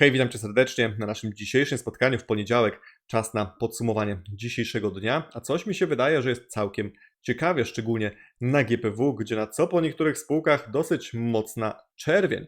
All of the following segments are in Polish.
Hej, witam Cię serdecznie na naszym dzisiejszym spotkaniu w poniedziałek. Czas na podsumowanie dzisiejszego dnia, a coś mi się wydaje, że jest całkiem ciekawie, szczególnie na GPW, gdzie na co po niektórych spółkach dosyć mocna czerwień.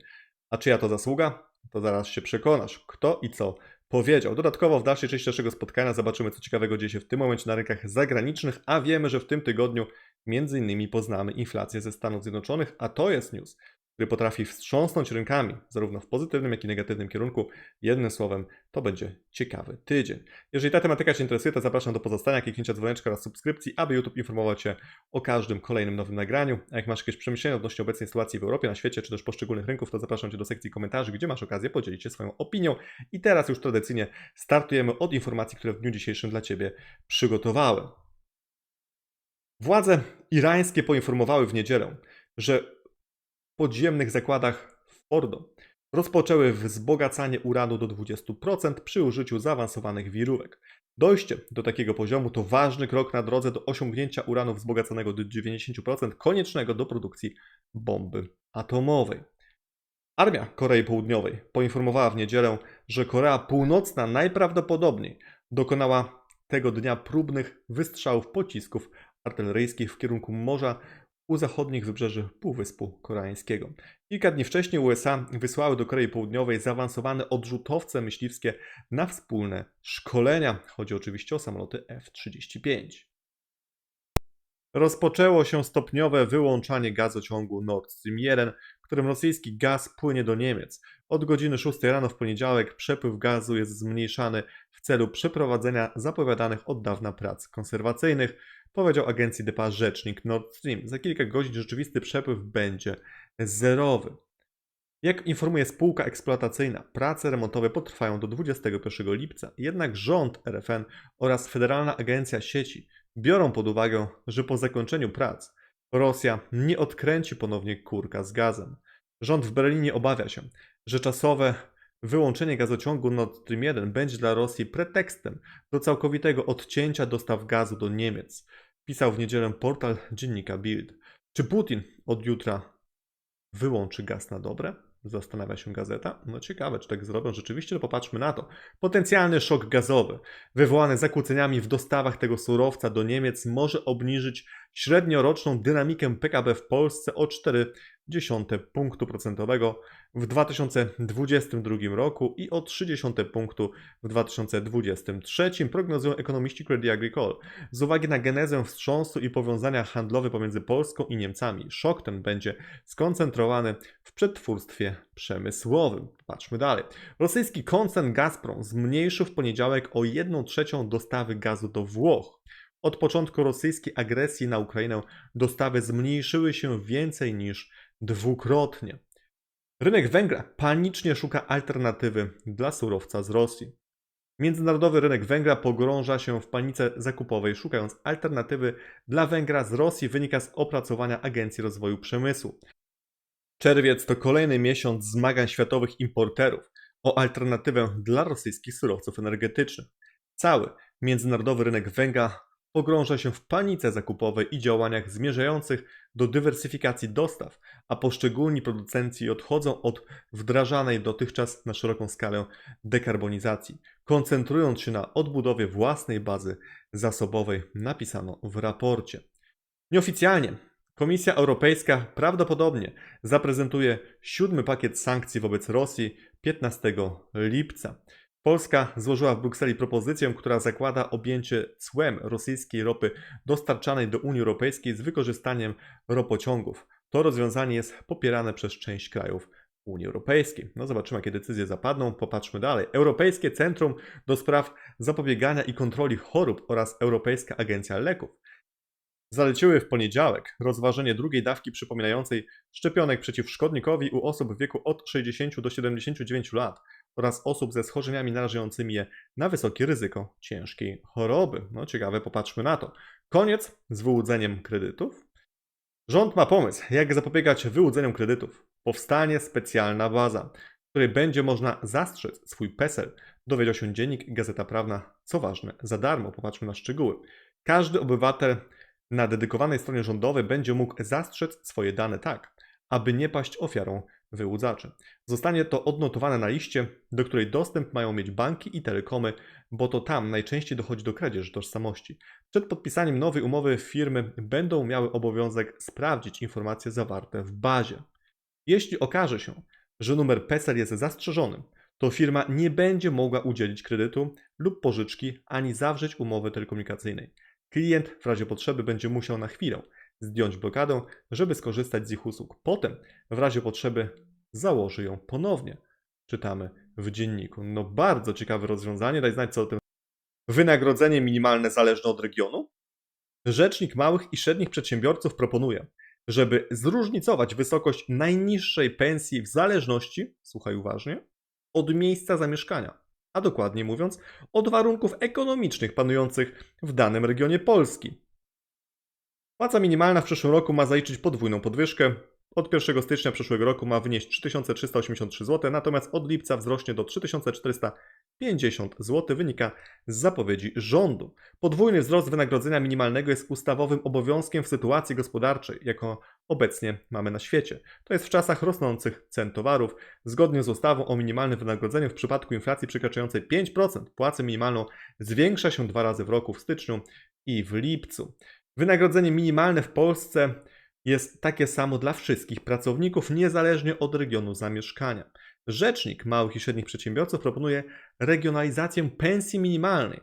A czyja to zasługa? To zaraz się przekonasz, kto i co powiedział. Dodatkowo w dalszej części naszego spotkania zobaczymy, co ciekawego dzieje się w tym momencie na rynkach zagranicznych, a wiemy, że w tym tygodniu między innymi poznamy inflację ze Stanów Zjednoczonych, a to jest news, który potrafi wstrząsnąć rynkami, zarówno w pozytywnym, jak i negatywnym kierunku. Jednym słowem, to będzie ciekawy tydzień. Jeżeli ta tematyka Cię interesuje, to zapraszam do pozostania, kliknięcia dzwoneczka oraz subskrypcji, aby YouTube informował Cię o każdym kolejnym nowym nagraniu. A jak masz jakieś przemyślenia odnośnie obecnej sytuacji w Europie, na świecie, czy też poszczególnych rynków, to zapraszam Cię do sekcji komentarzy, gdzie masz okazję podzielić się swoją opinią. I teraz już tradycyjnie startujemy od informacji, które w dniu dzisiejszym dla Ciebie przygotowałem. Władze irańskie poinformowały w niedzielę, że podziemnych zakładach w Fordo rozpoczęły wzbogacanie uranu do 20% przy użyciu zaawansowanych wirówek. Dojście do takiego poziomu to ważny krok na drodze do osiągnięcia uranu wzbogaconego do 90% koniecznego do produkcji bomby atomowej. Armia Korei Południowej poinformowała w niedzielę, że Korea Północna najprawdopodobniej dokonała tego dnia próbnych wystrzałów pocisków artyleryjskich w kierunku morza u zachodnich wybrzeży Półwyspu Koreańskiego. Kilka dni wcześniej USA wysłały do Korei Południowej zaawansowane odrzutowce myśliwskie na wspólne szkolenia. Chodzi oczywiście o samoloty F-35. Rozpoczęło się stopniowe wyłączanie gazociągu Nord Stream 1, którym rosyjski gaz płynie do Niemiec. Od godziny 6 rano w poniedziałek przepływ gazu jest zmniejszany w celu przeprowadzenia zapowiadanych od dawna prac konserwacyjnych, powiedział agencji DPA rzecznik Nord Stream. Za kilka godzin rzeczywisty przepływ będzie zerowy. Jak informuje spółka eksploatacyjna, prace remontowe potrwają do 21 lipca, jednak rząd RFN oraz Federalna Agencja Sieci biorą pod uwagę, że po zakończeniu prac Rosja nie odkręci ponownie kurka z gazem. Rząd w Berlinie obawia się, że czasowe wyłączenie gazociągu Nord Stream 1 będzie dla Rosji pretekstem do całkowitego odcięcia dostaw gazu do Niemiec, pisał w niedzielę portal dziennika Bild. Czy Putin od jutra wyłączy gaz na dobre? Zastanawia się gazeta. No ciekawe, czy tak zrobią rzeczywiście, no popatrzmy na to. Potencjalny szok gazowy wywołany zakłóceniami w dostawach tego surowca do Niemiec może obniżyć średnioroczną dynamikę PKB w Polsce o 0,4 punktu procentowego w 2022 roku i o 0,3 punktu w 2023 prognozują ekonomiści Credit Agricole. Z uwagi na genezę wstrząsu i powiązania handlowe pomiędzy Polską i Niemcami, szok ten będzie skoncentrowany w przetwórstwie przemysłowym. Patrzmy dalej. Rosyjski koncern Gazprom zmniejszył w poniedziałek o 1 trzecią dostawy gazu do Włoch. Od początku rosyjskiej agresji na Ukrainę dostawy zmniejszyły się więcej niż dwukrotnie. Rynek węgla panicznie szuka alternatywy dla surowca z Rosji. Międzynarodowy rynek węgla pogrąża się w panice zakupowej, szukając alternatywy dla węgla z Rosji, wynika z opracowania Agencji Rozwoju Przemysłu. Czerwiec to kolejny miesiąc zmagań światowych importerów o alternatywę dla rosyjskich surowców energetycznych. Cały międzynarodowy rynek węgla pogrąża się w panice zakupowej i działaniach zmierzających do dywersyfikacji dostaw, a poszczególni producenci odchodzą od wdrażanej dotychczas na szeroką skalę dekarbonizacji, koncentrując się na odbudowie własnej bazy zasobowej, napisano w raporcie. Nieoficjalnie Komisja Europejska prawdopodobnie zaprezentuje siódmy pakiet sankcji wobec Rosji 15 lipca. Polska złożyła w Brukseli propozycję, która zakłada objęcie cłem rosyjskiej ropy dostarczanej do Unii Europejskiej z wykorzystaniem ropociągów. To rozwiązanie jest popierane przez część krajów Unii Europejskiej. No zobaczymy, jakie decyzje zapadną. Popatrzmy dalej. Europejskie Centrum do Spraw Zapobiegania i Kontroli Chorób oraz Europejska Agencja Leków zaleciły w poniedziałek rozważenie drugiej dawki przypominającej szczepionek przeciw szkodnikowi u osób w wieku od 60 do 79 lat oraz osób ze schorzeniami narażającymi je na wysokie ryzyko ciężkiej choroby. No ciekawe, popatrzmy na to. Koniec z wyłudzeniem kredytów. Rząd ma pomysł, jak zapobiegać wyłudzeniom kredytów. Powstanie specjalna baza, w której będzie można zastrzec swój PESEL, dowiedział się dziennik Gazeta Prawna. Co ważne, za darmo, popatrzmy na szczegóły. Każdy obywatel na dedykowanej stronie rządowej będzie mógł zastrzec swoje dane tak, aby nie paść ofiarą wyłudzaczy. Zostanie to odnotowane na liście, do której dostęp mają mieć banki i telekomy, bo to tam najczęściej dochodzi do kradzieży tożsamości. Przed podpisaniem nowej umowy firmy będą miały obowiązek sprawdzić informacje zawarte w bazie. Jeśli okaże się, że numer PESEL jest zastrzeżony, to firma nie będzie mogła udzielić kredytu lub pożyczki ani zawrzeć umowy telekomunikacyjnej. Klient w razie potrzeby będzie musiał na chwilę zdjąć blokadę, żeby skorzystać z ich usług. Potem, w razie potrzeby, założy ją ponownie. Czytamy w dzienniku. No bardzo ciekawe rozwiązanie, daj znać co o tym. Wynagrodzenie minimalne zależne od regionu? Rzecznik małych i średnich przedsiębiorców proponuje, żeby zróżnicować wysokość najniższej pensji w zależności, słuchaj uważnie, od miejsca zamieszkania, a dokładnie mówiąc, od warunków ekonomicznych panujących w danym regionie Polski. Płaca minimalna w przyszłym roku ma zaliczyć podwójną podwyżkę. Od 1 stycznia przyszłego roku ma wynieść 3383 zł, natomiast od lipca wzrośnie do 3450 zł, wynika z zapowiedzi rządu. Podwójny wzrost wynagrodzenia minimalnego jest ustawowym obowiązkiem w sytuacji gospodarczej, jaką obecnie mamy na świecie. To jest w czasach rosnących cen towarów. Zgodnie z ustawą o minimalnym wynagrodzeniu w przypadku inflacji przekraczającej 5%, płacę minimalną zwiększa się dwa razy w roku w styczniu i w lipcu. Wynagrodzenie minimalne w Polsce jest takie samo dla wszystkich pracowników, niezależnie od regionu zamieszkania. Rzecznik małych i średnich przedsiębiorców proponuje regionalizację pensji minimalnej.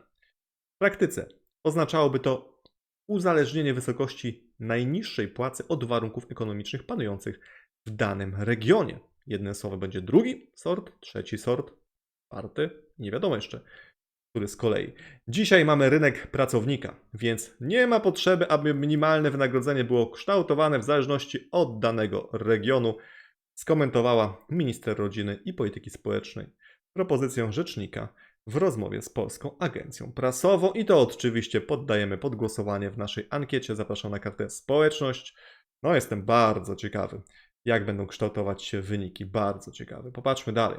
W praktyce oznaczałoby to uzależnienie wysokości najniższej płacy od warunków ekonomicznych panujących w danym regionie. Jednym słowem będzie drugi sort, trzeci sort, czwarty, nie wiadomo jeszcze który z kolei. Dzisiaj mamy rynek pracownika, więc nie ma potrzeby, aby minimalne wynagrodzenie było kształtowane w zależności od danego regionu, skomentowała minister rodziny i polityki społecznej propozycję rzecznika w rozmowie z Polską Agencją Prasową i to oczywiście poddajemy pod głosowanie w naszej ankiecie. Zapraszam na kartę społeczność. No jestem bardzo ciekawy, jak będą kształtować się wyniki. Bardzo ciekawy. Popatrzmy dalej.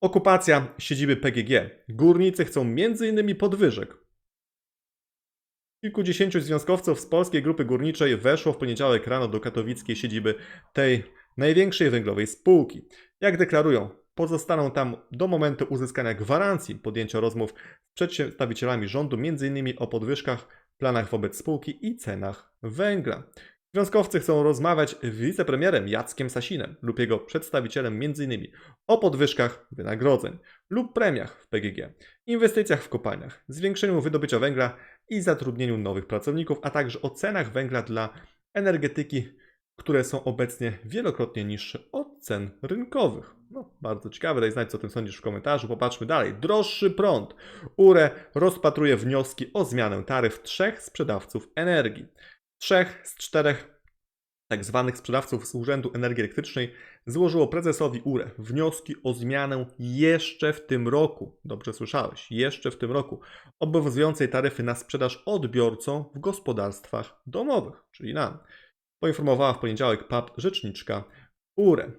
Okupacja siedziby PGG. Górnicy chcą m.in. podwyżek. Kilkudziesięciu związkowców z polskiej grupy górniczej weszło w poniedziałek rano do katowickiej siedziby tej największej węglowej spółki. Jak deklarują, pozostaną tam do momentu uzyskania gwarancji podjęcia rozmów z przedstawicielami rządu, m.in. o podwyżkach, planach wobec spółki i cenach węgla. Związkowcy chcą rozmawiać z wicepremierem Jackiem Sasinem lub jego przedstawicielem m.in. o podwyżkach wynagrodzeń lub premiach w PGG, inwestycjach w kopalniach, zwiększeniu wydobycia węgla i zatrudnieniu nowych pracowników, a także o cenach węgla dla energetyki, które są obecnie wielokrotnie niższe od cen rynkowych. No, bardzo ciekawe, daj znać, co o tym sądzisz w komentarzu. Popatrzmy dalej. Droższy prąd. URE rozpatruje wnioski o zmianę taryf trzech sprzedawców energii trzech z czterech tak zwanych sprzedawców z Urzędu Energii Elektrycznej złożyło prezesowi URE wnioski o zmianę jeszcze w tym roku. Dobrze słyszałeś, jeszcze w tym roku. Obowiązującej taryfy na sprzedaż odbiorcom w gospodarstwach domowych, czyli nam. Poinformowała w poniedziałek PAP rzeczniczka URE.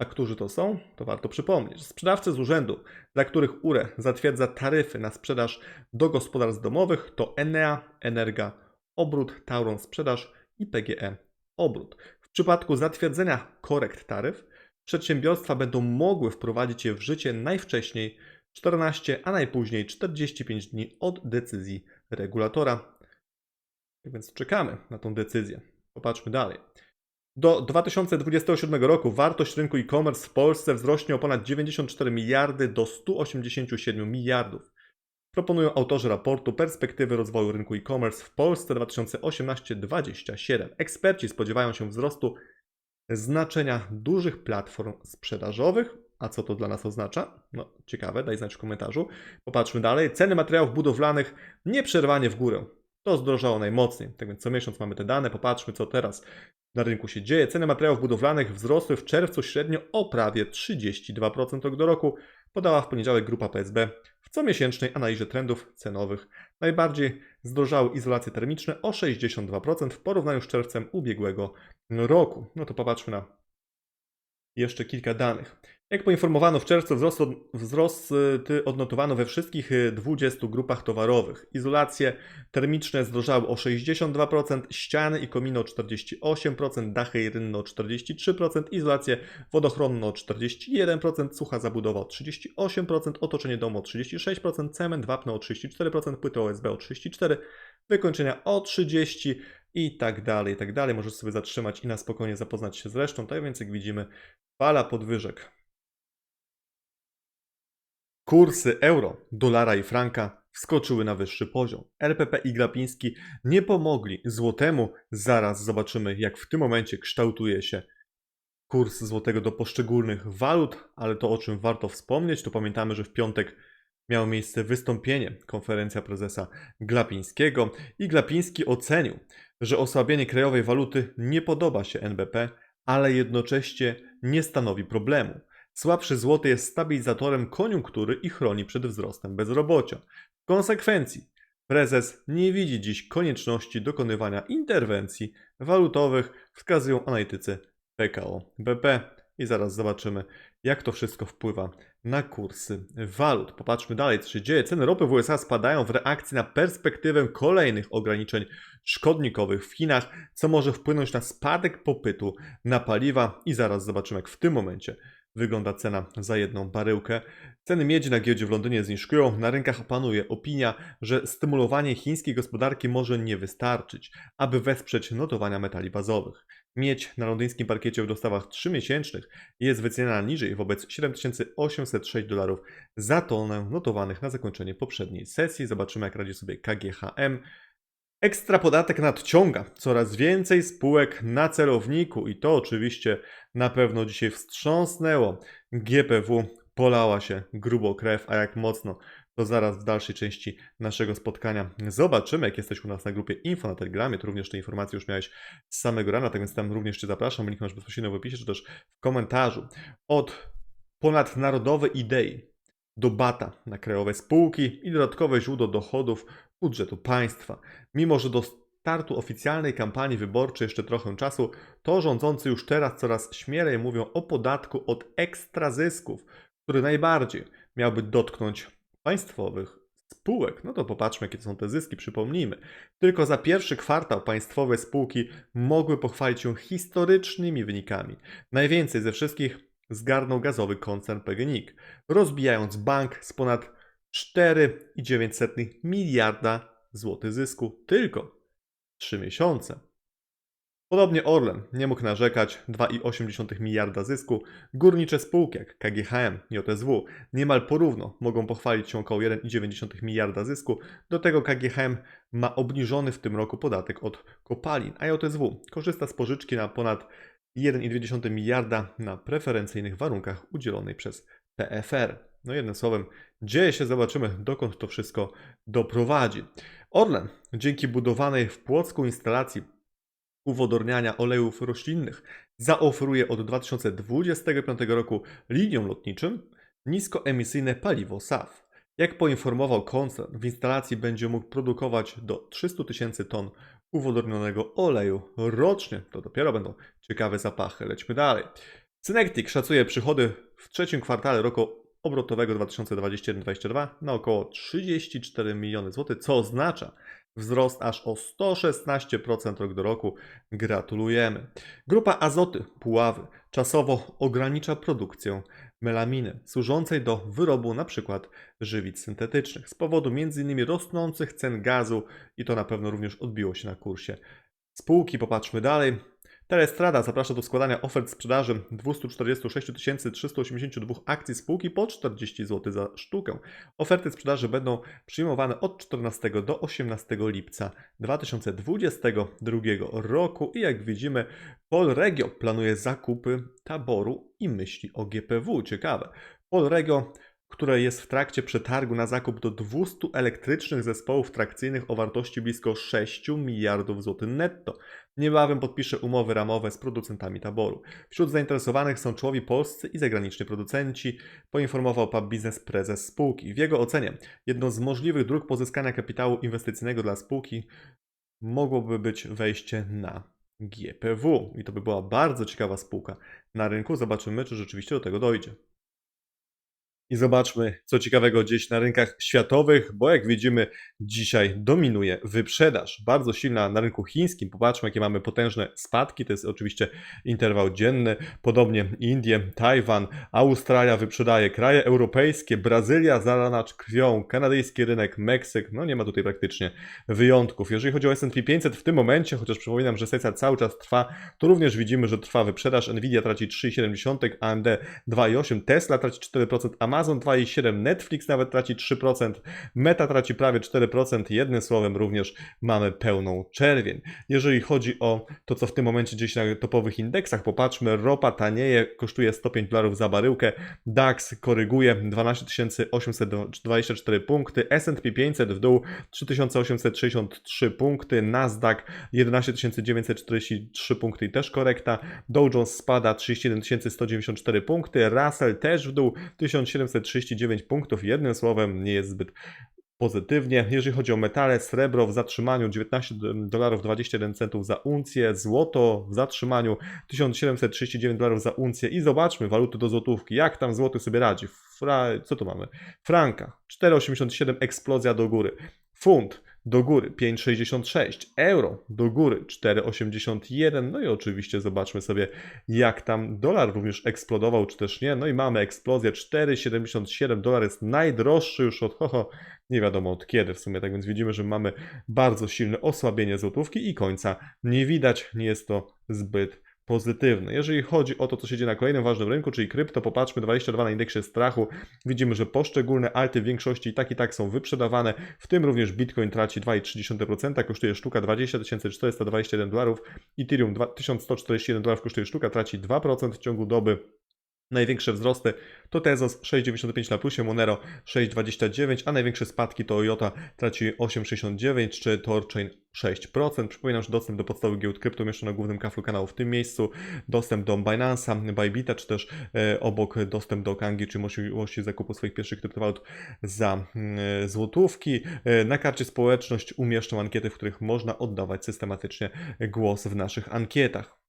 A którzy to są? To warto przypomnieć. Sprzedawcy z urzędu, dla których URE zatwierdza taryfy na sprzedaż do gospodarstw domowych to Enea, Energa, obrót, Tauron sprzedaż i PGE obrót. W przypadku zatwierdzenia korekt taryf, przedsiębiorstwa będą mogły wprowadzić je w życie najwcześniej 14, a najpóźniej 45 dni od decyzji regulatora. Tak więc czekamy na tą decyzję. Popatrzmy dalej. Do 2027 roku wartość rynku e-commerce w Polsce wzrośnie o ponad 94 miliardy do 187 miliardów proponują autorzy raportu Perspektywy rozwoju rynku e-commerce w Polsce 2018-2027. Eksperci spodziewają się wzrostu znaczenia dużych platform sprzedażowych. A co to dla nas oznacza? No, ciekawe, daj znać w komentarzu. Popatrzmy dalej. Ceny materiałów budowlanych nieprzerwanie w górę. To zdrożało najmocniej. Tak więc co miesiąc mamy te dane. Popatrzmy, co teraz na rynku się dzieje. Ceny materiałów budowlanych wzrosły w czerwcu średnio o prawie 32% rok do roku, podała w poniedziałek grupa PSB w comiesięcznej analizie trendów cenowych. Najbardziej zdrożały izolacje termiczne o 62% w porównaniu z czerwcem ubiegłego roku. No to popatrzmy na jeszcze kilka danych. Jak poinformowano w czerwcu, wzrost, wzrosty odnotowano we wszystkich y, 20 grupach towarowych. Izolacje termiczne zdrożały o 62%, ściany i kominy o 48%, dachy i rynne o 43%, izolacje wodochronne o 41%, sucha zabudowa o 38%, otoczenie domu o 36%, cement, wapno o 34%, płyty OSB o 34%, wykończenia o 30% i tak dalej, i tak dalej. Możesz sobie zatrzymać i na spokojnie zapoznać się z resztą. Tak więc jak widzimy, fala podwyżek. Kursy euro, dolara i franka wskoczyły na wyższy poziom. RPP i Glapiński nie pomogli złotemu. Zaraz zobaczymy, jak w tym momencie kształtuje się kurs złotego do poszczególnych walut, ale to o czym warto wspomnieć, to pamiętamy, że w piątek miało miejsce wystąpienie, konferencja prezesa Glapińskiego i Glapiński ocenił, że osłabienie krajowej waluty nie podoba się NBP, ale jednocześnie nie stanowi problemu. Słabszy złoty jest stabilizatorem koniunktury i chroni przed wzrostem bezrobocia. W konsekwencji prezes nie widzi dziś konieczności dokonywania interwencji walutowych, wskazują analitycy PKO BP. I zaraz zobaczymy, jak to wszystko wpływa na kursy walut. Popatrzmy dalej, co się dzieje. Ceny ropy w USA spadają w reakcji na perspektywę kolejnych ograniczeń szkodnikowych w Chinach, co może wpłynąć na spadek popytu na paliwa. I zaraz zobaczymy, jak w tym momencie wygląda cena za jedną baryłkę. Ceny miedzi na giełdzie w Londynie zniżkują. Na rynkach panuje opinia, że stymulowanie chińskiej gospodarki może nie wystarczyć, aby wesprzeć notowania metali bazowych. Miedź na londyńskim parkiecie w dostawach 3-miesięcznych jest wyceniana niżej wobec 7806 dolarów za tonę notowanych na zakończenie poprzedniej sesji. Zobaczymy, jak radzi sobie KGHM. Ekstra podatek nadciąga. Coraz więcej spółek na celowniku i to oczywiście na pewno dzisiaj wstrząsnęło. GPW polała się grubo krew, a jak mocno to zaraz w dalszej części naszego spotkania zobaczymy. Jak jesteś u nas na grupie Info na Telegramie, to również te informacje już miałeś z samego rana, tak więc tam również Cię zapraszam. Link masz bezpośrednio w opisie, czy też w komentarzu. Od ponadnarodowej idei do bata na krajowe spółki i dodatkowe źródło dochodów budżetu państwa. Mimo, że do startu oficjalnej kampanii wyborczej jeszcze trochę czasu, to rządzący już teraz coraz śmielej mówią o podatku od ekstrazysków, który najbardziej miałby dotknąć państwowych spółek. No to popatrzmy, jakie to są te zyski, przypomnijmy. Tylko za pierwszy kwartał państwowe spółki mogły pochwalić się historycznymi wynikami. Najwięcej ze wszystkich zgarnął gazowy koncern PGNiG, rozbijając bank z ponad 4,9 miliarda złotych zysku tylko 3 miesiące. Podobnie Orlen nie mógł narzekać 2,8 miliarda zysku. Górnicze spółki jak KGHM, JSW niemal porówno mogą pochwalić się około 1,9 miliarda zysku. Do tego KGHM ma obniżony w tym roku podatek od kopalin, a JSW korzysta z pożyczki na ponad 1,2 miliarda na preferencyjnych warunkach udzielonej przez PFR. No jednym słowem, dzieje się, zobaczymy dokąd to wszystko doprowadzi. Orlen, dzięki budowanej w Płocku instalacji uwodorniania olejów roślinnych, zaoferuje od 2025 roku liniom lotniczym niskoemisyjne paliwo SAF. Jak poinformował koncern, w instalacji będzie mógł produkować do 300 tysięcy ton uwodornionego oleju rocznie. To dopiero będą ciekawe zapachy. Lećmy dalej. Synektik szacuje przychody w trzecim kwartale roku obrotowego 2021-2022 na około 34 miliony złotych, co oznacza wzrost aż o 116% rok do roku. Gratulujemy. Grupa Azoty Puławy czasowo ogranicza produkcję melaminy służącej do wyrobu np. żywic syntetycznych z powodu m.in. rosnących cen gazu i to na pewno również odbiło się na kursie spółki. Popatrzmy dalej. Telestrada zaprasza do składania ofert sprzedaży 246 382 akcji spółki po 40 zł za sztukę. Oferty sprzedaży będą przyjmowane od 14 do 18 lipca 2022 roku i jak widzimy Polregio planuje zakupy taboru i myśli o GPW. Ciekawe. Polregio które jest w trakcie przetargu na zakup do 200 elektrycznych zespołów trakcyjnych o wartości blisko 6 miliardów złotych netto. Niebawem podpisze umowy ramowe z producentami taboru. Wśród zainteresowanych są czołowi polscy i zagraniczni producenci, poinformował PAB Biznes prezes spółki. W jego ocenie jedną z możliwych dróg pozyskania kapitału inwestycyjnego dla spółki mogłoby być wejście na GPW. I to by była bardzo ciekawa spółka na rynku. Zobaczymy, czy rzeczywiście do tego dojdzie. I zobaczmy, co ciekawego gdzieś na rynkach światowych, bo jak widzimy, dzisiaj dominuje wyprzedaż. Bardzo silna na rynku chińskim. Popatrzmy, jakie mamy potężne spadki. To jest oczywiście interwał dzienny. Podobnie Indie, Tajwan, Australia wyprzedaje, kraje europejskie, Brazylia zalana krwią, kanadyjski rynek, Meksyk. No nie ma tutaj praktycznie wyjątków. Jeżeli chodzi o S&P 500 w tym momencie, chociaż przypominam, że sesja cały czas trwa, to również widzimy, że trwa wyprzedaż. Nvidia traci 3,7, AMD 2,8, Tesla traci 4%, Amazon 2,7, Netflix nawet traci 3%, Meta traci prawie 4%. Jednym słowem również mamy pełną czerwień. Jeżeli chodzi o to, co w tym momencie gdzieś na topowych indeksach, popatrzmy, ropa tanieje, kosztuje 105 dolarów za baryłkę, DAX koryguje 12 824 punkty, S&P 500 w dół 3863 punkty, Nasdaq 11 943 punkty i też korekta, Dow Jones spada 31 194 punkty, Russell też w dół 1739 punktów, jednym słowem nie jest zbyt pozytywnie. Jeżeli chodzi o metale, srebro w zatrzymaniu 19 dolarów 21 centów za uncję, złoto w zatrzymaniu 1739 dolarów za uncję i zobaczmy waluty do złotówki, jak tam złoty sobie radzi. Fra... Co tu mamy? Franka 4,87 eksplozja do góry. Funt do góry 5,66, euro do góry 4,81, no i oczywiście zobaczmy sobie jak tam dolar również eksplodował, czy też nie, no i mamy eksplozję 4,77, dolar jest najdroższy już od hoho, nie wiadomo od kiedy w sumie, tak więc widzimy, że mamy bardzo silne osłabienie złotówki i końca nie widać, nie jest to zbyt pozytywny. Jeżeli chodzi o to, co się dzieje na kolejnym ważnym rynku, czyli krypto, popatrzmy 22 na indeksie strachu. Widzimy, że poszczególne alty w większości i tak i tak są wyprzedawane, w tym również Bitcoin traci 2,3%, kosztuje sztuka 20 421 dolarów, Ethereum 1141 dolarów kosztuje sztuka, traci 2% w ciągu doby. Największe wzrosty to Tezos 6,95 na plusie, Monero 6,29, a największe spadki to Toyota traci 8,69 czy Torchain 6%. Przypominam, że dostęp do podstawowych giełd krypto umieszczono na głównym kaflu kanału w tym miejscu, dostęp do Binance'a, Bybita, czy też e, obok dostęp do Kangi, czy możliwości zakupu swoich pierwszych kryptowalut za e, złotówki. E, na karcie społeczność umieszczą ankiety, w których można oddawać systematycznie głos w naszych ankietach.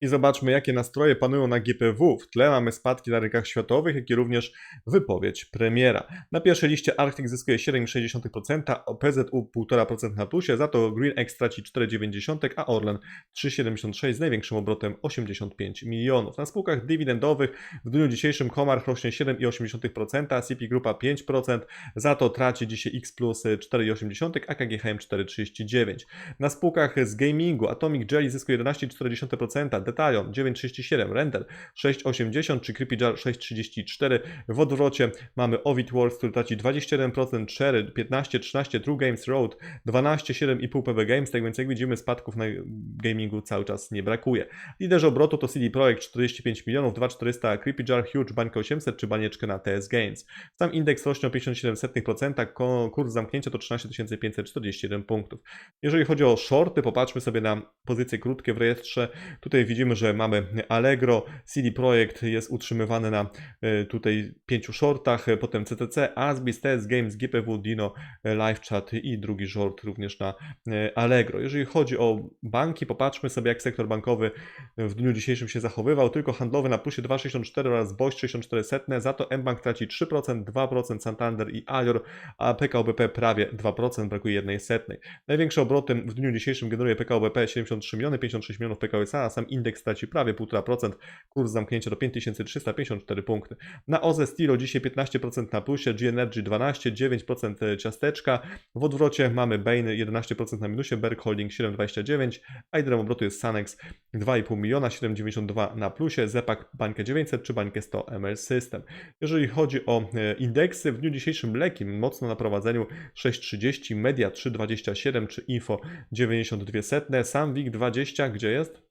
I zobaczmy, jakie nastroje panują na GPW. W tle mamy spadki na rynkach światowych, jak i również wypowiedź premiera. Na pierwszej liście Arctic zyskuje 7,6%, PZU 1,5% na plusie, za to GreenX traci 4,9%, a Orlen 3,76% z największym obrotem 85 milionów. Na spółkach dywidendowych w dniu dzisiejszym Komar rośnie 7,8%, CP Grupa 5%, za to traci dzisiaj X plus 4,8%, a KGHM 4,39%. Na spółkach z gamingu Atomic Jelly zyskuje 11,4%, Detalion 9,37, Render 6,80 czy CreepyJar 6,34. W odwrocie mamy Ovid Wars, który traci 21%, Cherry 15, 13, True Games Road 12, 7,5 PB Games, tak więc jak widzimy spadków na gamingu cały czas nie brakuje. Liderzy obrotu to CD Projekt 45 milionów, 2,400 CreepyJar, Huge, Bańka 800 czy banieczkę na TS Games. Sam indeks rośnie o 57%, kurs zamknięcia to 13 541 punktów. Jeżeli chodzi o shorty, popatrzmy sobie na pozycje krótkie w rejestrze. Tutaj widzimy, że mamy Allegro, CD Projekt jest utrzymywany na e, tutaj pięciu shortach, e, potem CTC, Asbis, TS Games, GPW, Dino, e, LiveChat i drugi short również na Allegro. Jeżeli chodzi o banki, popatrzmy sobie jak sektor bankowy w dniu dzisiejszym się zachowywał, tylko handlowy na plusie 2,64 oraz Bość 64 setne, za to mBank traci 3%, 2% Santander i Alior, a PKO BP prawie 2%, brakuje jednej setnej. Największe obroty w dniu dzisiejszym generuje PKO BP 73 miliony, 56 milionów PKO SA, a sam indeks traci prawie 1,5%, kurs zamknięcia do 5354 punkty. Na OZE Stilo dzisiaj 15% na plusie, G-Energy 12, 9% ciasteczka, w odwrocie mamy Bain 11% na minusie, Berg Holding 7,29, a liderem obrotu jest Sanex 2,5 miliona, 7,92 na plusie, Zepak bańkę 900 czy bańkę 100 ML System. Jeżeli chodzi o e, indeksy, w dniu dzisiejszym Lekim mocno na prowadzeniu 6,30, Media 3,27 czy Info 92 setne, sam WIG 20, gdzie jest?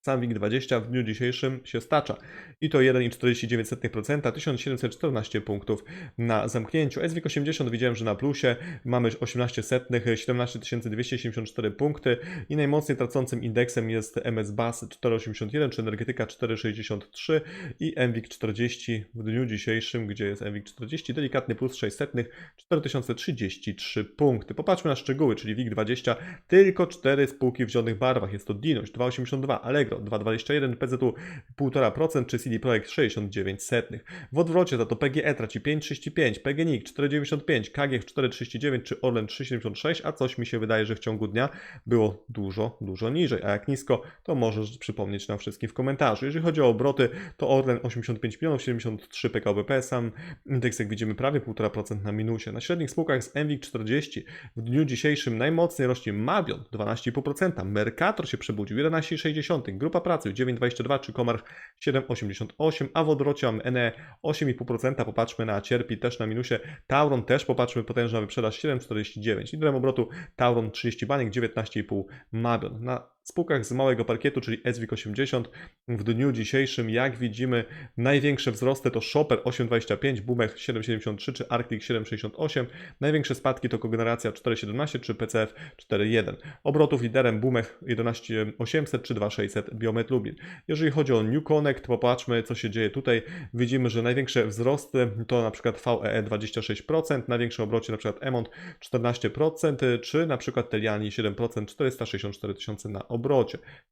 Sam WIG20 w dniu dzisiejszym się stacza. I to 1,49%, 1714 punktów na zamknięciu. SWIG80 widziałem, że na plusie mamy 18 setnych, 17 274 punkty i najmocniej tracącym indeksem jest MS BAS 4,81 czy energetyka 4,63 i MWIG40 w dniu dzisiejszym, gdzie jest MWIG40, delikatny plus 6 setnych, 4033 punkty. Popatrzmy na szczegóły, czyli WIG20, tylko 4 spółki w zielonych barwach. Jest to Diność 2,82, Allegro 2,21, PZU 1,5% czy CD Projekt 69 setnych. W odwrocie za to PGE traci 5,35, PGNiG 4,95, KGH 4,39 czy Orlen 3,76, a coś mi się wydaje, że w ciągu dnia było dużo, dużo niżej. A jak nisko, to możesz przypomnieć nam wszystkim w komentarzu. Jeżeli chodzi o obroty, to Orlen 85 milionów, 73 PKBP, sam indeks jak widzimy prawie 1,5% na minusie. Na średnich spółkach z MWIG 40 w dniu dzisiejszym najmocniej rośnie Mabion 12,5%, Mercator się przebudził 11,60, Grupa Pracy 9,22 czy Komarch 7,88, a w odwrocie mamy ENE 8,5%, popatrzmy na Cierpi też na minusie, Tauron też popatrzmy potężna wyprzedaż 7,49, liderem obrotu Tauron 30 baniek 19,5 Mabion. Na spółkach z małego parkietu, czyli SWIG 80 w dniu dzisiejszym, jak widzimy, największe wzrosty to Shopper 8,25, Bumech 7,73 czy Arctic 7,68. Największe spadki to kogeneracja 4,17 czy PCF 4,1. Obrotów liderem Bumech 11,800 czy 2,600 Biomet Lublin. Jeżeli chodzi o New Connect, popatrzmy co się dzieje tutaj. Widzimy, że największe wzrosty to na przykład VEE 26%, największe obrocie na przykład Emont 14%, czy na przykład Teliani 7%, 464 tysiące na obrocie.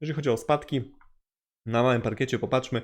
Jeżeli chodzi o spadki, na małym parkiecie popatrzmy,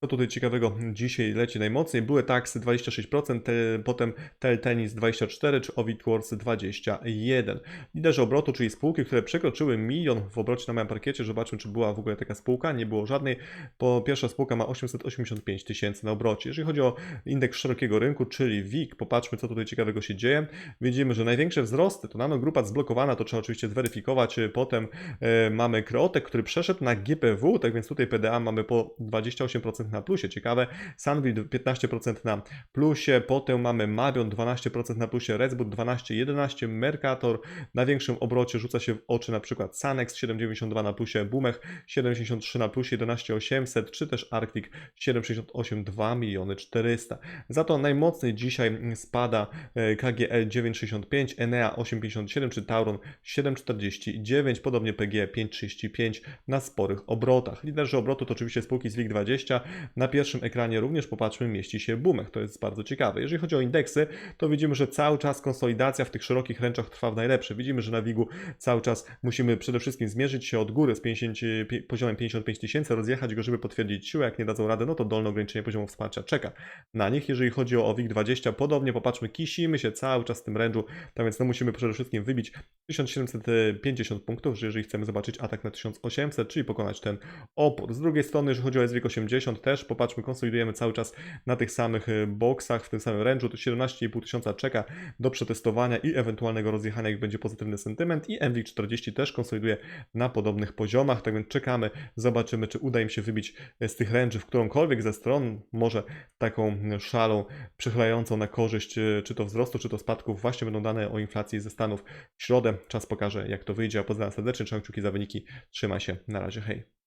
co tutaj ciekawego dzisiaj leci najmocniej. Były taksy 26%, te, potem Tel Tennis 24% czy Ovid Wars 21%. Liderzy obrotu, czyli spółki, które przekroczyły milion w obrocie na małym parkiecie. Zobaczmy, czy była w ogóle taka spółka. Nie było żadnej. Po pierwsza spółka ma 885 tysięcy na obrocie. Jeżeli chodzi o indeks szerokiego rynku, czyli WIG, popatrzmy, co tutaj ciekawego się dzieje. Widzimy, że największe wzrosty to Nano Grupa zblokowana, to trzeba oczywiście zweryfikować. Potem e, mamy Kreotek, który przeszedł na GPW, tak więc tutaj PDA mamy po 28% na plusie, ciekawe. Sunville 15% na plusie, potem mamy Mabion 12% na plusie, Redboot 12, 11, Mercator na większym obrocie rzuca się w oczy na przykład Sanex 7,92 na plusie, Bumech 7,63 na plusie, 11,800 czy też Arctic 7,68 2 miliony 400. Za to najmocniej dzisiaj spada e, KGL 9,65, Enea 8,57 czy Tauron 7,49, podobnie PG 5,35 na sporych obrotach. Liderzy obrotu to oczywiście spółki z WIG20, na pierwszym ekranie również popatrzmy, mieści się Bumech. To jest bardzo ciekawe. Jeżeli chodzi o indeksy, to widzimy, że cały czas konsolidacja w tych szerokich ręczach trwa w najlepsze. Widzimy, że na WIG-u cały czas musimy przede wszystkim zmierzyć się od góry z 50, pi- poziomem 55 tysięcy, rozjechać go, żeby potwierdzić siłę. Jak nie dadzą rady, no to dolne ograniczenie poziomu wsparcia czeka na nich. Jeżeli chodzi o WIG20, podobnie popatrzmy, kisimy się cały czas w tym ręczu, tak więc no musimy przede wszystkim wybić 1750 punktów, że jeżeli chcemy zobaczyć atak na 1800, czyli pokonać ten opór. Z drugiej strony, jeżeli chodzi o SWIG80, też popatrzmy, konsolidujemy cały czas na tych samych e, boksach, w tym samym range'u, to 17,5 tysiąca czeka do przetestowania i ewentualnego rozjechania, jak będzie pozytywny sentyment. I MWIG40 też konsoliduje na podobnych poziomach, tak więc czekamy, zobaczymy, czy uda im się wybić e, z tych range'ów którąkolwiek ze stron, może taką szalą przychylającą na korzyść czy to wzrostu, czy to spadków, właśnie będą dane o inflacji ze Stanów w środę, czas pokaże, jak to wyjdzie, a pozdrawiam serdecznie, trzymam kciuki za wyniki, trzymaj się, na razie, hej.